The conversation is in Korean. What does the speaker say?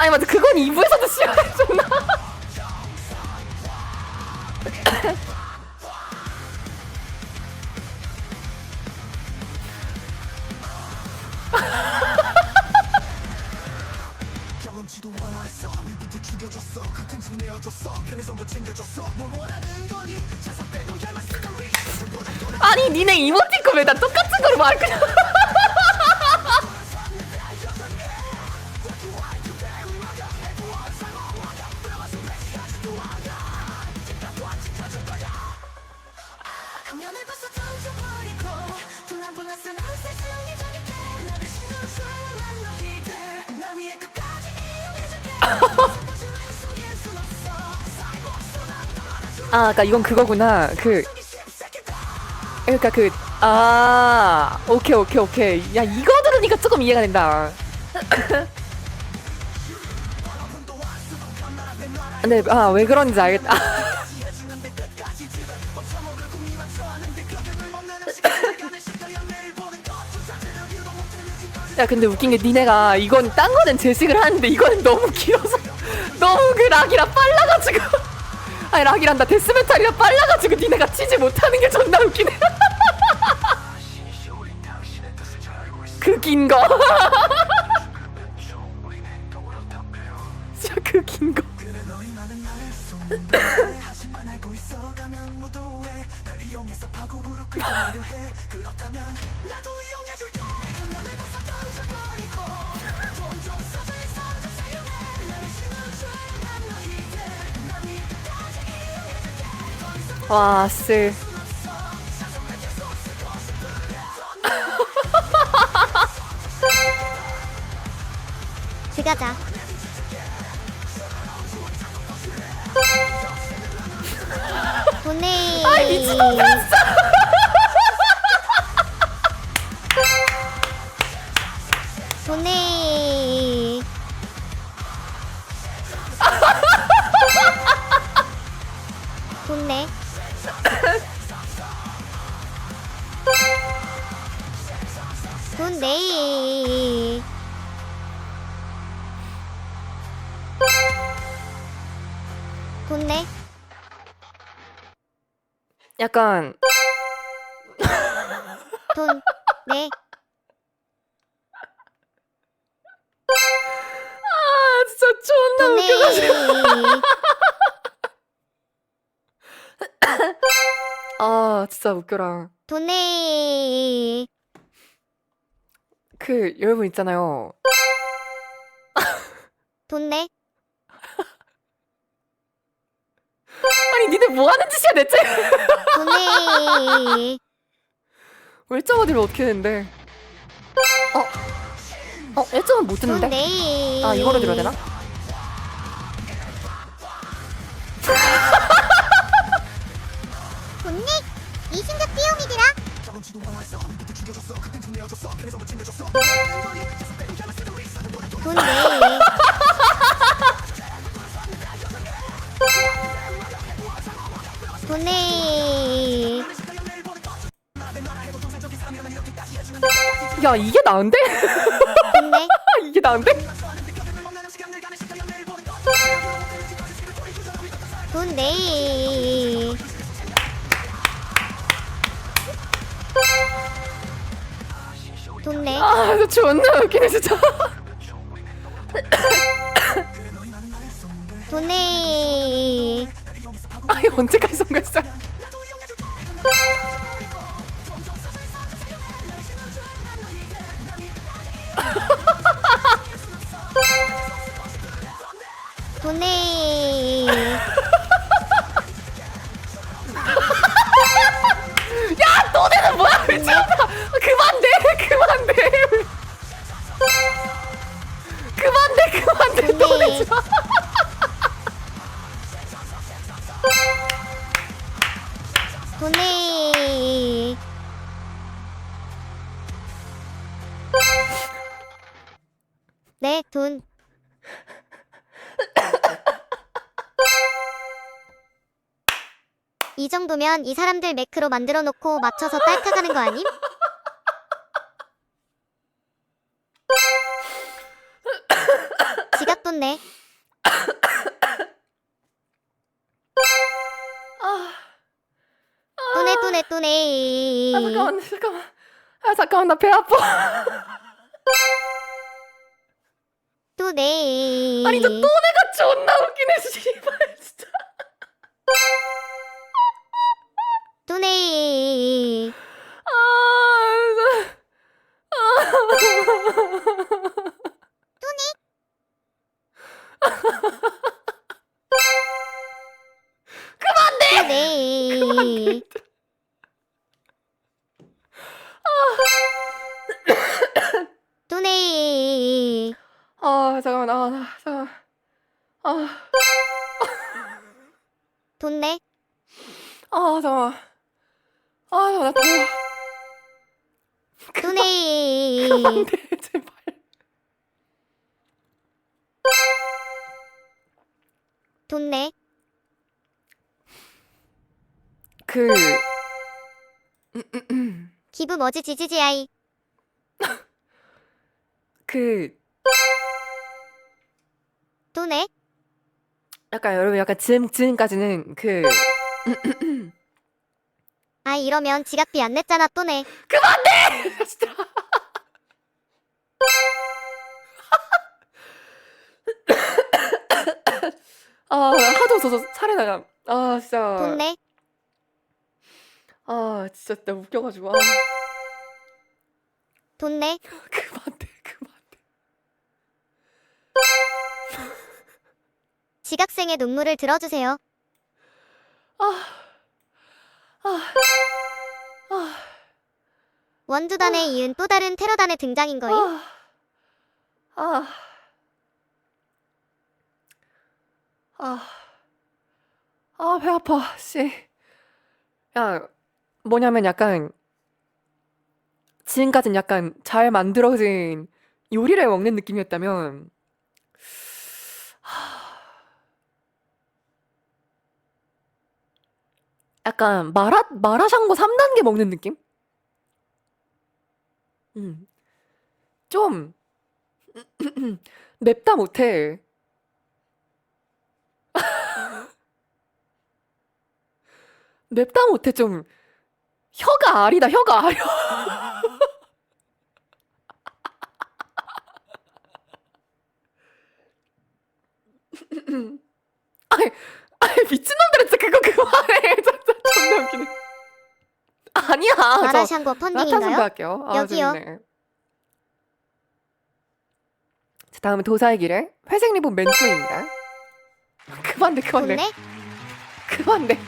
아니 맞아. 그건 2부에서도 시작했잖아 아니 니네 이모티콘 왜다 똑같은 걸말 그냥 아 그니까 이건 그거구나. 그 그러니까 그 아 오케이 오케이 오케이. 야 이거 들으니까 조금 이해가 된다. 근데 아왜 그런지 알겠다 야 근데 웃긴 게 니네가 이건 딴 거는 제식을 하는데 이거는 너무 길어서 너무 그 락이라 빨라가지고 아니 락이란다 데스메탈이라 빨라가지고 니네가 치지 못하는 게 존나 웃기네 그 긴 거. 진짜 그 긴 거. 와, 쓸. 들어가자 돈네 아이, 미친놈 됐어! 돈네 돈네. 돈네. 돈네. 약간, 돈 네 진짜 존나 웃겨가지고. 돈네 아, 진짜 웃겨라. 돈네 그, 여러분 있잖아요. 돈네 아니, 니네 뭐 하는 짓이야, 대체? 돈네 일정어디를 어떻게 했는데? 어? 어, 일정은 못 듣는데? 돈네 아, 이거로 들어야 되나? 돈네 돈네 야, 이게 나은데? 돈네 이게 나은데? 돈네 돈네 아, 저 존나 웃기네, 진짜. 돈네 아니, 언제까지 성공했어요? 돈네 돈네 네, 돈. 이 정도면 이 사람들 매크로 만들어 놓고 맞춰서 딸깍하는 거 아님? 지갑 떴네. 또네 또네. 아 잠깐만 잠깐만 아 잠깐만 나 배 아파 또네. 아니 저 또내가 존나 웃기네 씨발 진짜 또네. 아 진짜 또네. 또네. 돈네. 아 잠깐만 아 잠깐만 나 더워 또네. 안돼 제발 돈네. 그 기부 뭐지 지지지 아이. 그 또네. 약간 여러분 약간 지금 지금까지는 그 아 이러면 지각비 안 냈잖아 또네. 그만해! 진짜. 아 하도 저저 차례나가. 아 진짜. 돈네. 아 진짜 나 웃겨가지고. 아. 돈네. 그만 지각생의 눈물을 들어주세요. 아, 원두단에 이은 또 다른 테러단의 등장인 거임. 아, 아, 아, 아, 배 아파, 씨. 야, 뭐냐면 약간, 지금까진 약간 잘 만들어진 요리를 먹는 느낌이었다면, 하, 약간 마라, 마라샹궈 3단계 먹는 느낌? 음. 좀 맵다 못해. 맵다 못해 좀 혀가 아리다 혀가 아려. 아니, 아니 미친놈들은 진짜 그거. 진짜 존나 웃기네. 아니야. 저 마라샹궈 펀딩인가요? 할게요. 아, 여기요. 재밌네. 자, 다음은 도사의 길에 회색 리본 맨투맨입니다. 그만돼, 그만돼. 그만돼.